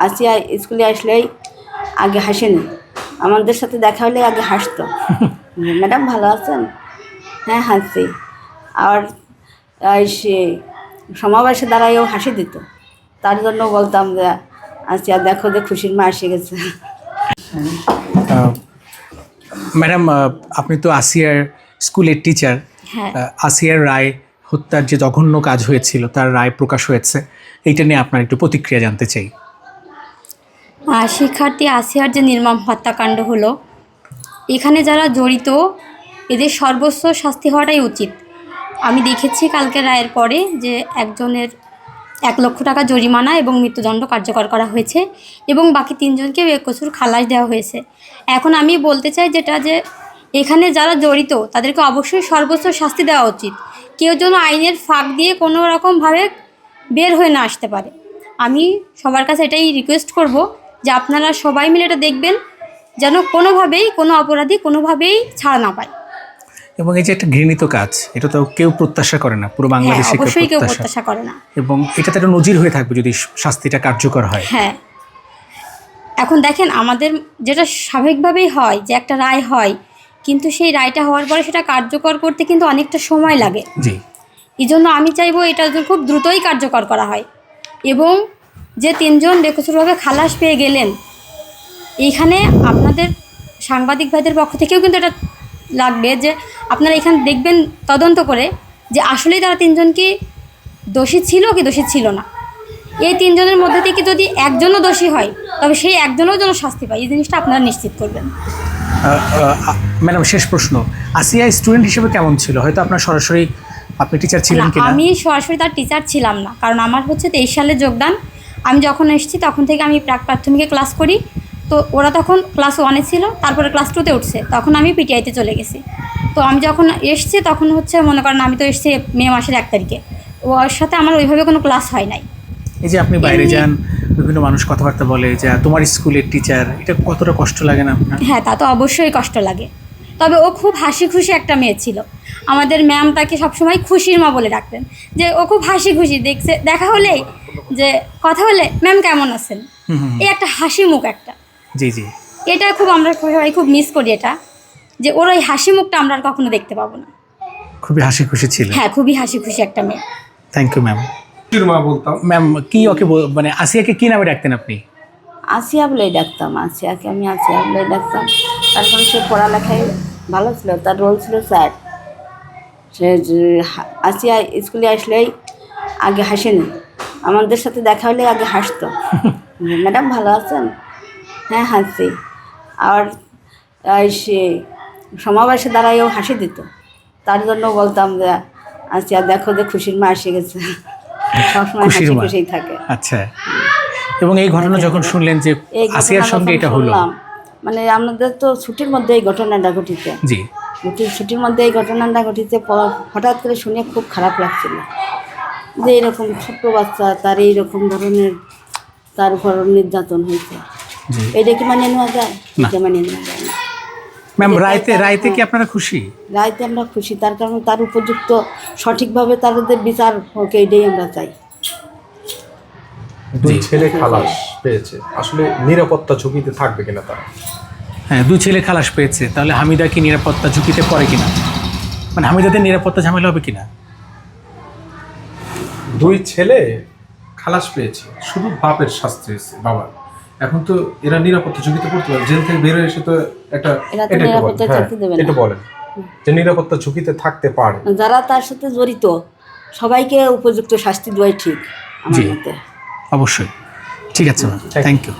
আসিয়া স্কুলে আসলেই আগে হাসেনি। আমাদের সাথে দেখা হলে আগে হাসতো। ম্যাডাম ভালো আছেন? হ্যাঁ হাসি। আর সে সমাবেশে দাঁড়ায়ও হাসি দিত। তার জন্য বলতাম যে আসিয়া দেখো যে খুশির মা এসে গেছে। ম্যাডাম আপনি তো আসিয়ার স্কুলের টিচার। হ্যাঁ। আসিয়ার রায় হত্যার যে জঘন্য কাজ হয়েছিল তার রায় প্রকাশ হয়েছে। এইটা নিয়ে আপনার একটু প্রতিক্রিয়া জানতে চাই। শিক্ষার্থী আসিয়ার যে নির্মম হত্যাকাণ্ড হলো, এখানে যারা জড়িত, এদের সর্বোচ্চ শাস্তি হওয়াটাই উচিত। আমি দেখেছি কালকে রায়ের পরে যে একজনের এক লক্ষ টাকা জরিমানা এবং মৃত্যুদণ্ড কার্যকর করা হয়েছে এবং বাকি তিনজনকে বেকসুর খালাস দেওয়া হয়েছে। এখন আমি বলতে চাই যেটা যে, এখানে যারা জড়িত, তাদেরকে অবশ্যই সর্বোচ্চ শাস্তি দেওয়া উচিত। কেউ যেন আইনের ফাঁক দিয়ে কোনো রকমভাবে বের হয়ে না আসতে পারে। আমি সবার কাছে এটাই রিকোয়েস্ট করব যে আপনারা সবাই মিলে এটা দেখবেন যেন কোনোভাবেই কোনো অপরাধী কোনোভাবেই ছাড় না পায়। এবং এই যে একটা ঘৃণিত কাজ এটা তো কেউ প্রত্যাশা করে না পুরো হ্যাঁ বাংলাদেশে কেউ অবশ্যই কেউ প্রত্যাশা। করে না। এবং এটা তো একটা নজির হয়ে থাকবে যদি শাস্তিটা কার্যকর হয়। হ্যাঁ। এখন দেখেন আমাদের যেটা স্বাভাবিকভাবেই হয় যে একটা রায় হয় কিন্তু সেই রায়টা হওয়ার পরে সেটা কার্যকর করতে কিন্তু অনেকটা সময় লাগে। জি। এই জন্য আমি চাইব এটা খুব দ্রুতই কার্যকর করা হয়। এবং যে তিনজন বেকসুরভাবে খালাস পেয়ে গেলেন এইখানে আপনাদের সাংবাদিক ভাইদের পক্ষ থেকেও কিন্তু এটা লাগবে যে আপনারা এখানে দেখবেন তদন্ত করে যে আসলেই তারা তিনজন কি দোষী ছিল কি দোষী ছিল না। এই তিনজনের মধ্যে থেকে যদি একজনও দোষী হয় তবে সেই একজনও যেন শাস্তি পায় এই জিনিসটা আপনারা নিশ্চিত করবেন। ম্যাডাম শেষ প্রশ্ন। আসিয়া স্টুডেন্ট হিসেবে কেমন ছিল? হয়তো আপনার সরাসরি আপনি টিচার ছিলেন কিনা? আমি সরাসরি তার টিচার ছিলাম না কারণ আমার হচ্ছে তেইশ সালে যোগদান। আমি যখন এসেছি তখন থেকে আমি প্রাক প্রাথমিকে ক্লাস করি। তো ওরা তখন ক্লাস ওয়ানে ছিল তারপরে ক্লাস টুতে উঠছে। তখন আমি পিটিআইতে চলে গেছি। তো আমি যখন এসছি তখন হচ্ছে মনে করেন আমি তো এসছি মে মাসের এক তারিখে। ওর সাথে আমার ওইভাবে কোনো ক্লাস হয় নাই। এই যে আপনি বাইরে যান বিভিন্ন মানুষ কথাবার্তা বলে যে তোমার স্কুলের টিচার এটা কতটা কষ্ট লাগে না আপনার? হ্যাঁ তা তো অবশ্যই কষ্ট লাগে। তবে ও খুব হাসি খুশি একটা মেয়ে ছিল। আমাদের ম্যাম তাকে সবসময় খুশির মা বলে ডাকতেন। যে ও খুব হাসি খুশি দেখছে দেখা হলেই যে কথা হলে ম্যাম কেমন আছেন? এই একটা হাসি মুখ একটা। জি জি। এটা খুব আমরা সবাই খুব মিস করি এটা যে ওর ওই হাসি মুখটা আমরা আর কখনো দেখতে পাবো না। খুবই হাসি খুশি ছিল হ্যাঁ খুবই হাসি খুশি একটা মেয়ে। থ্যাংক ইউ ম্যাম মা বলতাম ম্যাম কি ওকে বল- মানে আসিয়াকে কি নামে ডাকতেন আপনি? আসিয়া বলেই ডাকতাম আসিয়াকে আমি আসিয়া বলেই ডাকতাম। তারপরে সে পড়ালেখায় ভালো ছিল তার রোল ছিল স্যার সে যে আসিয়া স্কুলে আসলেই আগে হাসেনি। আমাদের সাথে দেখা হলে আগে হাসতো। ম্যাডাম ভালো আছেন? হ্যাঁ হাসি। আর সে সমাবেশে দাঁড়ায়ও হাসি দিত। তার জন্য বলতাম যে আসিয়া দেখো যে খুশির মা এসে গেছে। সবসময় হাসি। খুশিই থাকে। আচ্ছা। এবং এই ঘটনা যখন শুনলেন যে আসিয়ার সঙ্গে এটা হলো। মানে আমাদের তো ছুটির মধ্যে এই ঘটনাটা ঘটিছে জি। ছুটির ছুটির মধ্যে এই ঘটনাটা ঘটিছে প- হঠাৎ করে শুনে খুব খারাপ লাগছিল। যে এরকম ছোট্ট বাচ্চা তার এইরকম ধরনের তার উপর নির্যাতন হয়েছে। এটা কি মানিয়ে নেওয়া যায়। এটা মানিয়ে নেওয়া যায় না। ম্যাম রায়তে রায়তে কি আপনারা খুশি? রায়তে আমরা খুশি। তার কারণ তার উপযুক্ত সঠিকভাবে তাদের বিচার হোক এইটাই আমরা চাই। দুই ছেলে খালাস পেয়েছে। আসলে নিরাপত্তা ঝুঁকিতে থাকবে কিনা তারা? হ্যাঁ দুই ছেলে খালাস পেয়েছে। তাহলে হামিদা কি নিরাপত্তা ঝুঁকিতে পড়ে কিনা? মানে হামিদাদের নিরাপত্তা ঝামেলা হবে কিনা? দুই ছেলে খালাস পেয়েছে শুধু বাপের শাস্তি হয়েছে বাবার। এখন তো এরা নিরাপত্তা ঝুঁকিতে পড়তে পারে জেল থেকে বেরোয় এসে তো একটা এটা একটু বলেন। নিরাপত্তা হ্যাঁ, থাকতে দেবে না। এটা বলেন। যে নিরাপত্তা ঝুঁকিতে থাকতে পারে। যারা তার সাথে জড়িত সবাইকে উপযুক্ত শাস্তি দেওয়াই ঠিক আমার জি। মতে। অবশ্যই। ঠিক আছে ম্যাম থ্যাংক ইউ